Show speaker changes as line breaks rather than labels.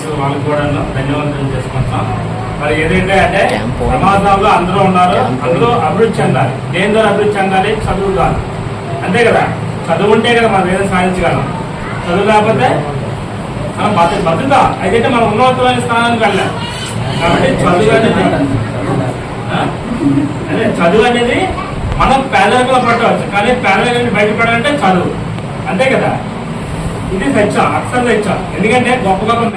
Friends వాళ్ళకి కూడా ధన్యవాదాలు చేసుకుంటాం మరి ఏదైతే అంటే సమాజంలో అందరూ ఉన్నారు అందరూ అభివృద్ధి చెందాలి. దేని ద్వారా అభివృద్ధి చెందాలి? చదువు కాదు అంతే కదా? చదువు ఉంటే కదా మనం ఏదైనా సాధించగలం. చదువు లేకపోతే మనం బతు బతుకుతా. అయితే మనం ఉన్నతమైన స్థానానికి వెళ్ళాం కాబట్టి చదువు అనేది అదే చదువు అనేది మనం పేదరికంలో పట్టవచ్చు కానీ పేదరికం బయటపడాలంటే చదువు. అంతే కదా? ఇది సత్యం అక్షరం సత్యం ఎందుకంటే గొప్ప గొప్ప